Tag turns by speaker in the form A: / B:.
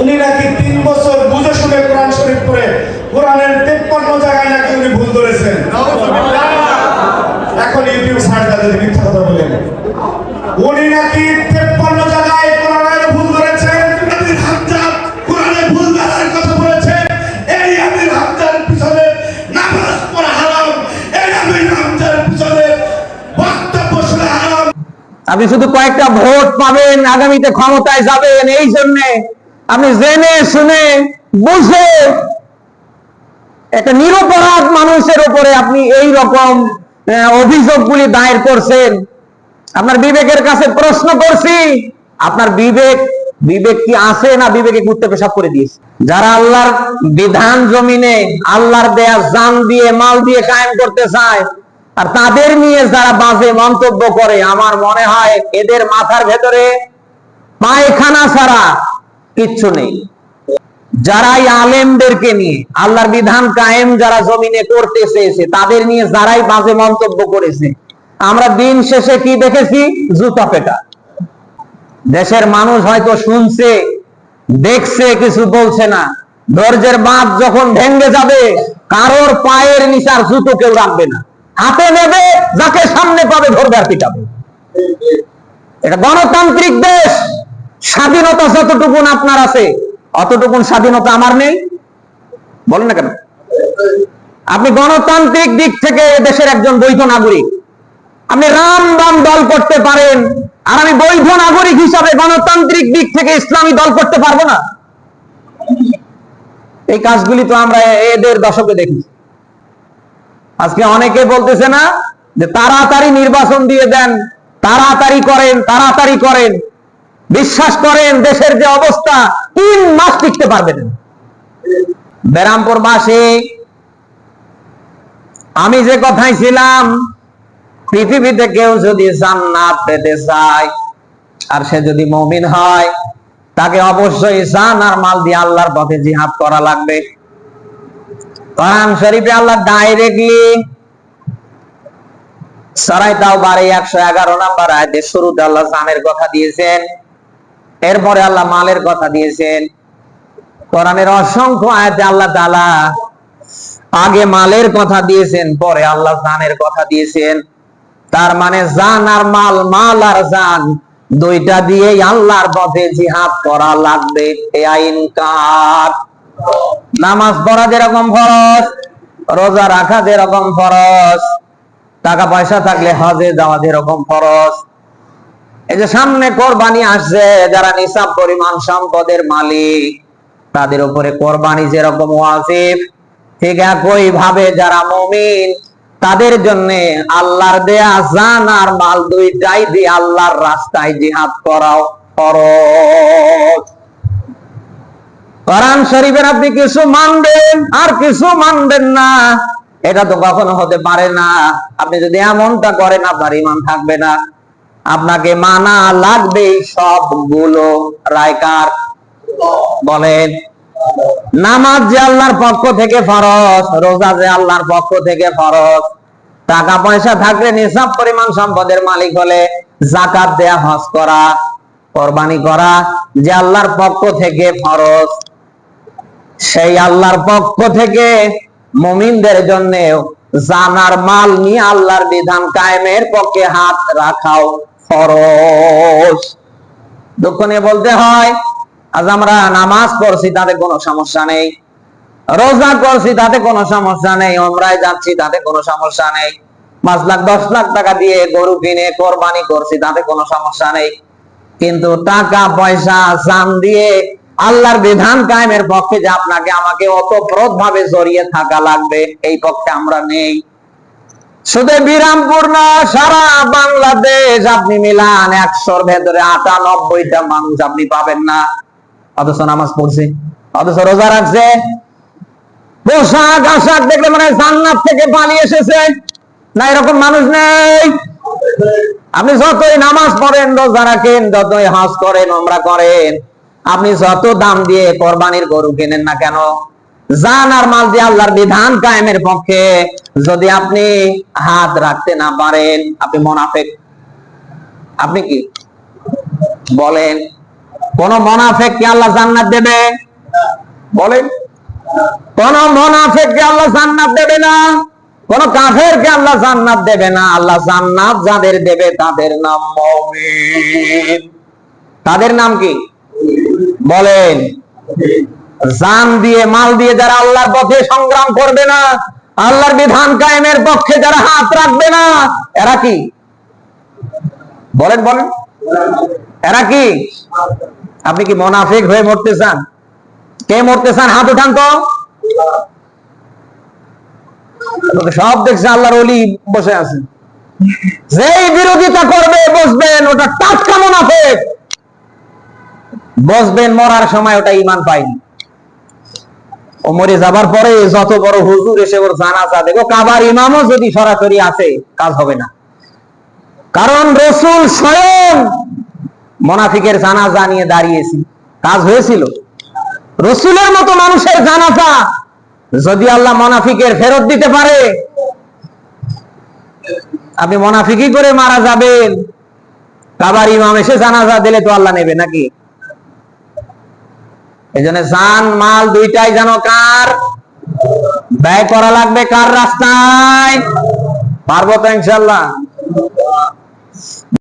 A: উনি নাকি তিন বছর বুঝে শুনে কোরআন শরীফ পড়ে, কোরআনের তেপ্পান্ন জায়গায় নাকি উনি ভুল ধরেছেন। এখন ইউটিউব সার্চ দেন যদি মিথ্যা কথা বলেন। উনি নাকি তেপ্পান্ন জায়গায় কোরআনের ভুল
B: আপনি শুধু কয়েকটা ভোট পাবেন, আগামীতে ক্ষমতায় যাবেন, এই জন্য আপনি জেনে শুনে বুঝে একটা নিরপরাধ মানুষের উপরে আপনি এই রকম অভিযোগগুলি দায়ের করছেন। আপনার বিবেকের কাছে প্রশ্ন করছি, আপনার বিবেক বিবেক কি আছে না বিবেকে কুত্তে পেশাব করে দিয়েছে? যারা আল্লাহর বিধান জমিনে আল্লাহর দেয়া জান দিয়ে, মাল দিয়ে কায়েম করতে চায়, আর তাদের নিয়ে যারা বাজে মন্তব্য করে, আমার মনে হয় এদের মাথার ভেতরে পায়খানা ছাড়া কিচ্ছু নেই। যারা এই আলেমদেরকে নিয়ে, আল্লাহর বিধান কায়েম যারা জমিনে করতে চেয়েছে, তাদের নিয়ে যারাই বাজে মন্তব্য করেছে, আমরা দিন শেষে কি দেখেছি? জুতা পেটা। দেশের মানুষ হয়তো শুনছে, দেখছে, কিছু বলছে না। ধৈর্যের বাঁধ যখন ভেঙ্গে যাবে, কারোর পায়ের নিচার জুতো কেউ রাখবে না। হাতে নেবে, যাকে সামনে পাবে, ধরবে আর পিটাবে। এটা গণতান্ত্রিক দেশ। স্বাধীনতা যতটুকুন আপনার আছে, অতটুকুন স্বাধীনতা আমার নেই। বলেন না কেন? আপনি গণতান্ত্রিক দিক থেকে দেশের একজন বৈধ নাগরিক। আপনি রাম বাম দল করতে পারেন, আর আমি বৈধ নাগরিক হিসাবে গণতান্ত্রিক দিক থেকে ইসলামী দল করতে পারব না। এই কাজগুলি তো আমরা এদের দশকে দেখি আজকে অনেকে বলতেছে না যে তাড়াতাড়ি নির্বাচন দিয়ে দেন, তাড়াতাড়ি করেন তাড়াতাড়ি করেন। বিশ্বাস করেন, দেশের যে অবস্থা, তিন মাস টিকতে পারবেন। বেরামপুর মাসে আমি যে কথাই ছিলাম, পৃথিবীতে কেউ যদি জান্নাত পেতে চায়, আর সে যদি মমিন হয়, তাকে অবশ্যই জান আর মাল দিয়ে আল্লাহর পথে জিহাদ করা লাগবে কোরআন শরীফে আল্লাহ ডাইরেক্টলি সারাই তাও বারে একশো এগারো নাম্বার আয়াতের শুরুতে আল্লাহ জানের কথা দিয়েছেন এরপরে আল্লাহ মালের কথা দিয়েছেন। কোরআনের অসংখ্য আয়াতে আল্লাহ তাআলা আগে মালের কথা দিয়েছেন, পরে আল্লাহ জানের কথা দিয়েছেন। তার মানে জান আর মাল মাল আর জান দুইটা দিয়েই আল্লাহর পথে জিহাদ করা লাগবে। এ আইন কার? নামাজ পড়া যেরকম ফরজ, রোজা রাখা যেরকম ফরজ, টাকা পয়সা থাকলে হজে যাওয়া যেরকম ফরজ এই যে সামনে কোরবানি আসছে, যারা নিসাব পরিমাণ সম্পদের মালিক, তাদের উপরে কোরবানি যেরকম ওয়াজিব, ঠিক একই ভাবে যারা মুমিন, তাদের জন্য আল্লাহর দেয়া জান আর মাল দুইটাই দিয়ে আল্লাহর রাস্তায় জিহাদ করাও ফরজ। কোরআন শরীফের আপনি কিছু মানবেন আর কিছু মানবেন না, এটা তো কখনো হতে পারে না। আপনি যদি এমনটা করেন, আপনার ইমান থাকবে না। আপনাকে মানা লাগবে সবগুলো। রায়কার, বলেন, নামাজ যে আল্লাহর পক্ষ থেকে ফরজ, রোজা যে আল্লাহর পক্ষ থেকে ফরজ টাকা পয়সা থাকলে নিসাব পরিমাণ সম্পদের মালিক হলে জাকাত দেয়া, হজ করা, কোরবানি করা যে আল্লাহর পক্ষ থেকে ফরজ। সেই আল্লাহর পক্ষ থেকে মুমিনদের জন্য জানার মাল নিয়ে আল্লাহর বিধান কায়েমের পক্ষে হাত রাখাও ফরজ দুঃখ নিয়ে বলতে হয়, আজ আমরা নামাজ পড়ছি, তাতে কোনো সমস্যা নেই। রোজা করছি, তাতে কোনো সমস্যা নেই। ওমরায় যাচ্ছি, তাতে কোনো সমস্যা নেই। পাঁচ লাখ, দশ লাখ টাকা দিয়ে গরু কিনে, কোরবানি করছি, তাতে কোনো সমস্যা নেই। কিন্তু টাকা, পয়সা, জান দিয়ে আল্লাহর বিধান কায়েমের পক্ষে যে আপনাকে আমাকে অতপ্রত ভাবে জড়িয়ে থাকা লাগবে, এই পক্ষে আমরা নেই। শুধু বিরামপুর না, সারা আপনি মিলান একশোর ভেতরে আটানব্বইটা মানুষ আপনি পাবেন না। অথচ নামাজ পড়ছে, অথচ রোজা রাখছে। পোশাক আশাক দেখলে মানে জান্নাত থেকে পালিয়ে এসেছে। না, এরকম মানুষ নেই। আপনি যতই নামাজ পড়েন, রোজা রাখেন, যতই হজ করেন ওমরা করেন, আপনি যত দাম দিয়ে কোরবানির গরু কেনেন না কেন? জান আর মাল দিয়ে আল্লাহর বিধান কায়েমের পক্ষে। যদি আপনি হাত রাখতে না পারেন, আপনি মোনাফেক। আপনি কি? বলেন, কোন মোনাফেক কে আল্লাহ জান্নাত দেবে? বলেন, কোন মোনাফেক কে আল্লাহ জান্নাত দেবে না? কোন কাফের কে আল্লাহ জান্নাত দেবে না? আল্লাহ জান্নাত যাদের দেবে তাদের নাম মুমিন। তাদের নাম কি? বলেন। জান দিয়ে, মাল দিয়ে যারা আল্লাহর পথে সংগ্রাম করবে না, আল্লাহর বিধান কায়েমের পক্ষে যারা হাত রাখবে না, এরা কি? বলেন বলেন। এরা কি? আপনি কি মোনাফিক হয়ে মরতে চান? কে মরতে চান? হাত উঠান তো। সব দেখছে আল্লাহর অলি বসে আছে। যেই বিরোধিতা করবে বসবেন ওটা টাটকা মুনাফিক। বসবেন মরার সময় ওটা ইমান পাইনি ও মরে যাবার পরে যত বড় হুজুর এসে ওর জানাজা দেখো কাবার ইমামও যদি সরাসরি আসে, কাজ হবে না। কারণ রসুল স্বয়ং মোনাফিকের জানাজা নিয়ে দাঁড়িয়েছি। কাজ হয়েছিল। রসুলের মতো মানুষের জানাজা যদি আল্লাহ মোনাফিকের ফেরত দিতে পারে, আপনি মোনাফিকি করে মারা যাবেন। কাবার ইমাম এসে জানাজা দিলে তো আল্লাহ নেবে নাকি? এজন্য জান মাল দুইটাই যেন কার? ব্যয় করা লাগবে কার রাস্তায়? পারব তো ইনশাল্লাহ।